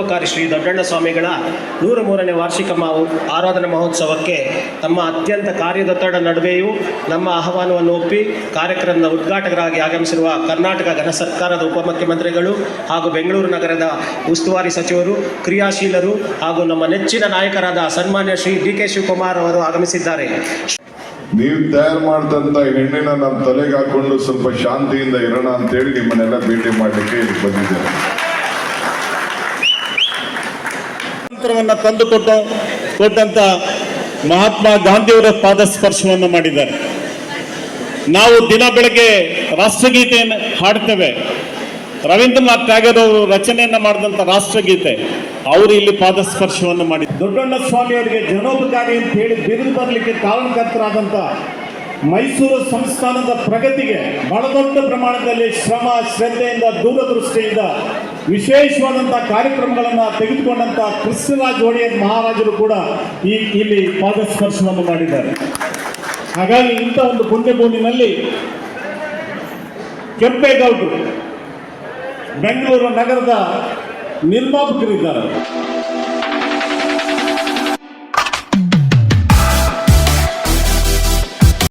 ಉಸ್ತುವಾರಿ ಶ್ರೀ ದೊಡ್ಡಣ್ಣ ಸ್ವಾಮಿಗಳ ನೂರ ಮೂರನೇ ವಾರ್ಷಿಕ ಮಾವು ಆರಾಧನಾ ಮಹೋತ್ಸವಕ್ಕೆ ತಮ್ಮ ಅತ್ಯಂತ ಕಾರ್ಯದೊತ್ತಡ ನಡುವೆಯೂ ನಮ್ಮ ಆಹ್ವಾನವನ್ನು ಒಪ್ಪಿ ಕಾರ್ಯಕ್ರಮದ ಉದ್ಘಾಟಕರಾಗಿ ಆಗಮಿಸಿರುವ ಕರ್ನಾಟಕ ಘನ ಸರ್ಕಾರದ ಉಪಮುಖ್ಯಮಂತ್ರಿಗಳು ಹಾಗೂ ಬೆಂಗಳೂರು ನಗರದ ಉಸ್ತುವಾರಿ ಸಚಿವರು, ಕ್ರಿಯಾಶೀಲರು ಹಾಗೂ ನಮ್ಮ ನೆಚ್ಚಿನ ನಾಯಕರಾದ ಸನ್ಮಾನ್ಯ ಶ್ರೀ ಡಿ ಕೆ ಶಿವಕುಮಾರ್ ಅವರು ಆಗಮಿಸಿದ್ದಾರೆ. ನೀವು ತಯಾರು ಮಾಡಿದಂಥ ಹೆಣ್ಣಿನ ನಮ್ಮ ತಲೆಗೆ ಹಾಕೊಂಡು ಸ್ವಲ್ಪ ಶಾಂತಿಯಿಂದ ಇರೋಣ ಅಂತೇಳಿ ನಿಮ್ಮನ್ನೆಲ್ಲ ಭೇಟಿ ಮಾಡಲಿಕ್ಕೆ ಇಲ್ಲಿ ಬಂದಿದ್ದೇನೆ ಸ್ವಾತಂತ್ರ್ಯವನ್ನು ತಂದುಕೊಟ್ಟ, ಕೊಟ್ಟಂತ ಮಹಾತ್ಮ ಗಾಂಧಿಯವರ ಪಾದ ಸ್ಪರ್ಶವನ್ನು ಮಾಡಿದ್ದಾರೆ. ನಾವು ದಿನ ಬೆಳಗ್ಗೆ ರಾಷ್ಟ್ರಗೀತೆಯನ್ನು ಹಾಡ್ತೇವೆ. ರವೀಂದ್ರನಾಥ್ ಟ್ಯಾಗರ್ ಅವರು ರಚನೆಯನ್ನ ಮಾಡಿದಂಥ ರಾಷ್ಟ್ರಗೀತೆ, ಅವರು ಇಲ್ಲಿ ಪಾದಸ್ಪರ್ಶವನ್ನು ಮಾಡಿ, ದೊಡ್ಡಣ್ಣ ಸ್ವಾಮಿ ಅವರಿಗೆ ಜನೋಪಕಾರಿ ಅಂತ ಹೇಳಿ ಬಿರುದು ಬರಲಿಕ್ಕೆ ಕಾರಣಕರ್ತರಾದಂಥ ಮೈಸೂರು ಸಂಸ್ಥಾನದ ಪ್ರಗತಿಗೆ ಬಹಳ ದೊಡ್ಡ ಪ್ರಮಾಣದಲ್ಲಿ ಶ್ರಮ, ಶ್ರದ್ಧೆಯಿಂದ, ದೂರದೃಷ್ಟಿಯಿಂದ ವಿಶೇಷವಾದಂಥ ಕಾರ್ಯಕ್ರಮಗಳನ್ನು ತೆಗೆದುಕೊಂಡಂಥ ಕೃಷ್ಣರಾಜ ಒಡೆಯರ್ ಮಹಾರಾಜರು ಕೂಡ ಈ ಇಲ್ಲಿ ಪಾದಸ್ಪರ್ಶವನ್ನು ಮಾಡಿದ್ದಾರೆ. ಹಾಗಾಗಿ ಇಂಥ ಒಂದು ಪುಣ್ಯಭೂಮಿನಲ್ಲಿ ಕೆಂಪೇಗೌಡರು ಬೆಂಗಳೂರು ನಗರದ ನಿರ್ಮಾಪಕರಿದ್ದಾರೆ.